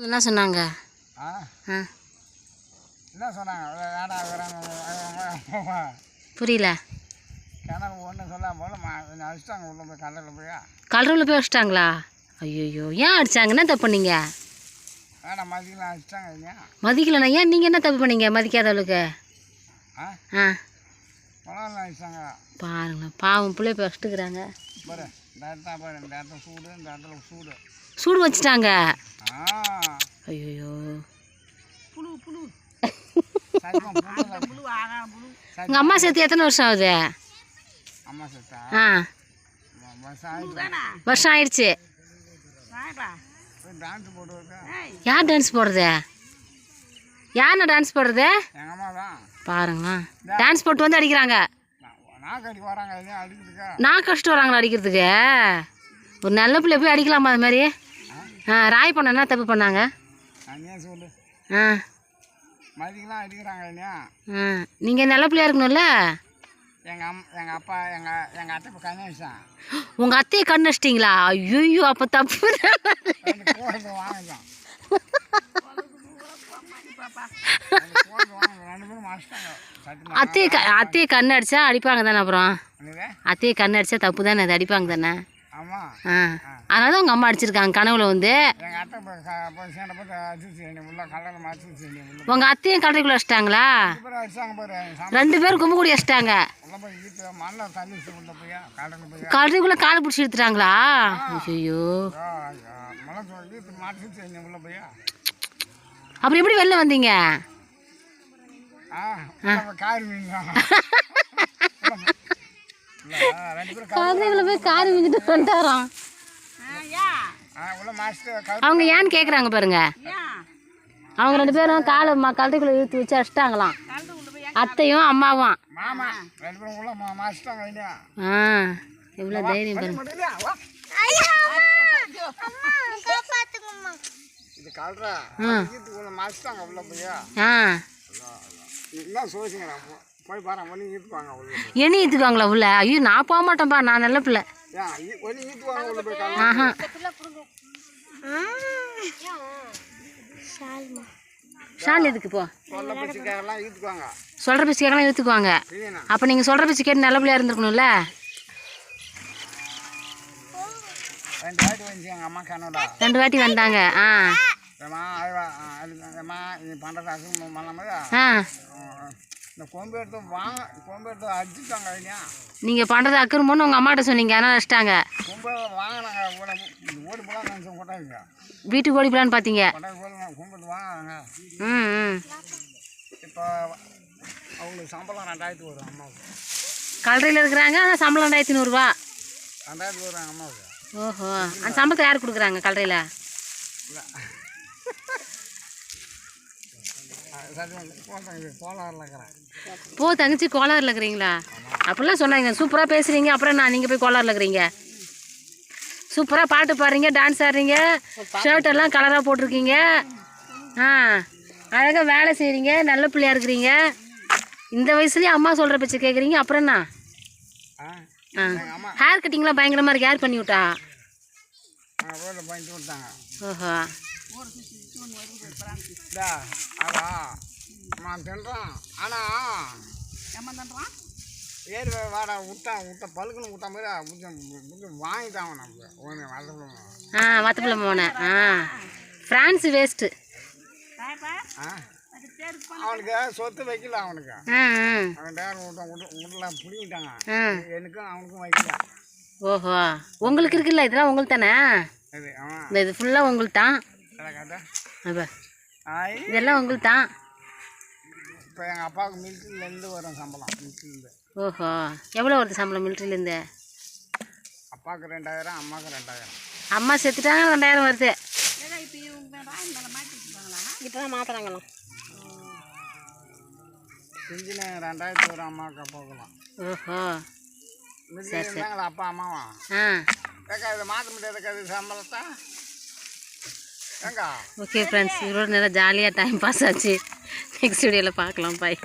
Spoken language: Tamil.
என்ன சொன்னாங்க? என்ன சொன்னாங்க? புரியல. கிணறு ஒன்றும் சொல்லாம போல அடிச்சிட்டாங்க உள்ள போய் கடலில் போய் கலரில் போய் வச்சிட்டாங்களா ஐயோ ஏன் அடிச்சாங்க? என்ன தப்பு பண்ணீங்க? மதிக்கலாம் அடிச்சிட்டாங்க மதிக்கலண்ணா. ஏன் நீங்கள் என்ன தப்பு பண்ணீங்க? மதிக்காதவளுக்கு ஆ? ஆ. அடிச்சிட்டாங்க. பாருங்களேன். பாவம் பிள்ளை போய் வச்சுட்டுக்கிறாங்க பாரு. இந்த இடத்துல பாரு இந்த இடத்துல சூடு இந்த இடத்துல சூடு. சூடு வச்சுட்டாங்க. ஆ. ஐயோ புழு உங்கள் அம்மா சேர்த்து எத்தனை வருஷம் ஆகுது? அம்மா ஆ. ஆகிட்டு வருஷம் ஆயிடுச்சு. யார் டான்ஸ் போடுறது? யாருண்ணா டான்ஸ் போடுறது? பாருங்களா டான்ஸ் போட்டு வந்து அடிக்கிறாங்க. நான் கஷ்டம் வராங்களா அடிக்கிறதுக்கு? ஒரு நல்ல பிள்ளை போய் அடிக்கலாமா அது மாதிரி? ஆ ராய் பண்ண என்ன தப்பு பண்ணாங்க? ஆ. ஆ. நீங்கள் நல்ல பிள்ளையா இருக்கணும்ல? உங்கள் அத்தையை கண் வச்சிட்டிங்களா? ஐயோ அப்போ தப்பு ரெண்டு கோழத்தை வாங்கிட்டோம் ரெண்டு கோழத்தை வாங்க ரெண்டு பேரும் மாறிட்டாங்க சத்தியமா அத்தையை க அத்தையை கண் அடிச்சா அடிப்பாங்க தானே அப்புறம்? அத்தையை கண் அடிச்சா தப்பு தானே அது அடிப்பாங்க தானே? ஆ. அதனால தான் உங்கள் அம்மா அடிச்சிருக்காங்க கனவுல வந்து. உங்கள் அத்தையும் கடைக்குள்ளே வச்சிட்டாங்களா ரெண்டு பேரும் கும்பு கூடி வச்சிட்டாங்க கடைக்குள்ளே கால் பிடிச்சி எடுத்துட்டாங்களா? ஐயோ மழை சொல்லி ஈட்டு மாட்டிச்சு என்னை உள்ள போய் அப்புறம் எப்படி வெளில வந்தீங்க? ஆ. உள்ள கார் மீன் ரெண்டு பேரும் கா- கடைக்குள்ளே போய் கார் மிஞ்சிட்டு வந்துட்டாராம். ஆ உள்ள மாஸ்டர் கரு அவங்க ஏன்னு கேட்குறாங்க பாருங்க. அவங்க ரெண்டு பேரும் காலை ம கழுத்துக்குள்ளே இழுத்து வச்சு அடிச்சிட்டாங்களாம். அத்தையும் அம்மாவும். மாமா ரெண்டு பேரும் உள்ள மா மாஸ்டர் இல்லையா ஆ எவ்வளோ தைரியம் பாருங்க. இது கல்றா ஈட்டு உள்ள மாஸ்டாங்க உள்ள போய் ஆ. என்ன சோசிங்கடா போய் பாரு ஒன்று ஈட்டுவாங்க உள்ள போய். எண்ணி ஏற்றுக்குவாங்களா உள்ள? ஐயோ நான் போக மாட்டேன்ப்பா நான் நல்ல பிள்ளை. ஈட்டுவாங்க உள்ள போய் காலைல ஆஹா. ஷால் எதுக்கு போ? சொல்கிற பிச்சு கேட்கலாம் இல்லைண்ணா அப்போ நீங்கள் சொல்கிற பிச்சு கேட்டு நல்ல பிள்ளையா இருந்திருக்கணும்ல? ரெண்டு வாட்டி வந்துச்சு எங்கள் அம்மா கனடா ரெண்டு வாட்டி வந்தாங்க ஆ. அதுவா ஏம்மா இது பண்ணுறது அசும் பண்ணாமல் ஆ. இந்த கொம்பு எடுத்து வாங்க கொம்பு எடுத்து அடிச்சுட்டாங்க இல்லையா நீங்கள் பண்ணுறது அக்கிரமோன்னு உங்கள் அம்மாட்ட சொன்னீங்க அதனால் வச்சிட்டாங்க கொம்பு வாங்கினாங்க ஓட போலாம் நினச்சோம் கொட்டாங்க வீட்டுக்கு ஓடி போலான்னு பார்த்தீங்க கொம்பு வாங்கினாங்க. ம் ம். இப்போ அவங்களுக்கு சம்பளம் ரெண்டாயிரத்து வரும் அம்மாவுக்கு. கலரையில் இருக்கிறாங்க ஆனால் சம்பளம் ரெண்டாயிரத்தி நூறுரூவா ரெண்டாயிரத்து வரும் அம்மாவுக்கு. ஓஹோ. அந்த சம்பளத்தை யார் கொடுக்குறாங்க கலரையில் போ தங்கச்சி கோளாறுல இருக்கிறீங்களா? அப்படிலாம் சொன்னாங்க. சூப்பராக பேசுகிறீங்க அப்புறம் நான் நீங்கள் போய் கோளாறுல இருக்கிறீங்க. சூப்பராக பாட்டு பாடுறீங்க டான்ஸ் ஆடுறீங்க ஷர்ட் எல்லாம் கலராக போட்டிருக்கீங்க. ஆ. அழகாக வேலை செய்கிறீங்க நல்ல பிள்ளையாக இருக்கிறீங்க. இந்த வயசுலேயே அம்மா சொல்கிற பேச்சு கேட்குறீங்க அப்புறம் என்ன? ஆ. ஹேர் கட்டிங்லாம் பயங்கரமாக இருக்கு. யார் பண்ணி விட்டா ஓஹோ. நான் தின்றான். ஆனால் ஏறி வாடா விட்டான் விட்ட பழுக்குன்னு விட்ட மாதிரி கொஞ்சம் கொஞ்சம் வாங்கிட்டான் நம்ம ஆ வத்தப்பிள்ளை போனேன் ஆ. ஃப்ரான்ஸ் வேஸ்ட்டு ஆ. அவனுக்கு சொத்து வைக்கல அவனுக்கு. அவன் டேர் விட்டான் பிடிங்கிட்டாங்க எனக்கும் அவனுக்கும் வைக்கல. ஓஹோ. உங்களுக்கு இருக்குல்ல இதெல்லாம் உங்களுக்கு தானே? இந்த இது ஃபுல்லாக உங்களுக்கு தான். இதெல்லாம் உங்களுக்கு தான். இப்போ எங்கள் அப்பாவுக்கு மில்ட்ரிலேருந்து வரும் சம்பளம் மில்ட்ரிலேருந்து ஓஹோ. எவ்வளோ வருது சம்பளம் மிலிட்ரிலேருந்து அப்பாவுக்கு ரெண்டாயிரம் அம்மாவுக்கு ரெண்டாயிரம். அம்மா செத்துட்டாங்க ரெண்டாயிரம் வருது. இப்போ தான் மாற்றுறாங்களாம் செஞ்சுன்னு ரெண்டாயிரத்து வரும் அம்மாவுக்கு அப்பாவுக்குலாம் ஓஹோ. இருந்தாங்களா அப்பா அம்மாவா? ஆ. ஏக்கா இதை மாற்ற முடியாது இது சம்பளத்தை? ஏங்கா? ஓகே ஃப்ரெண்ட்ஸ் இவ்வளோ நேரம் ஜாலியாக டைம் பாஸ் ஆச்சு. நெக்ஸ்ட் வீடியோவில் பார்க்கலாம். பாய்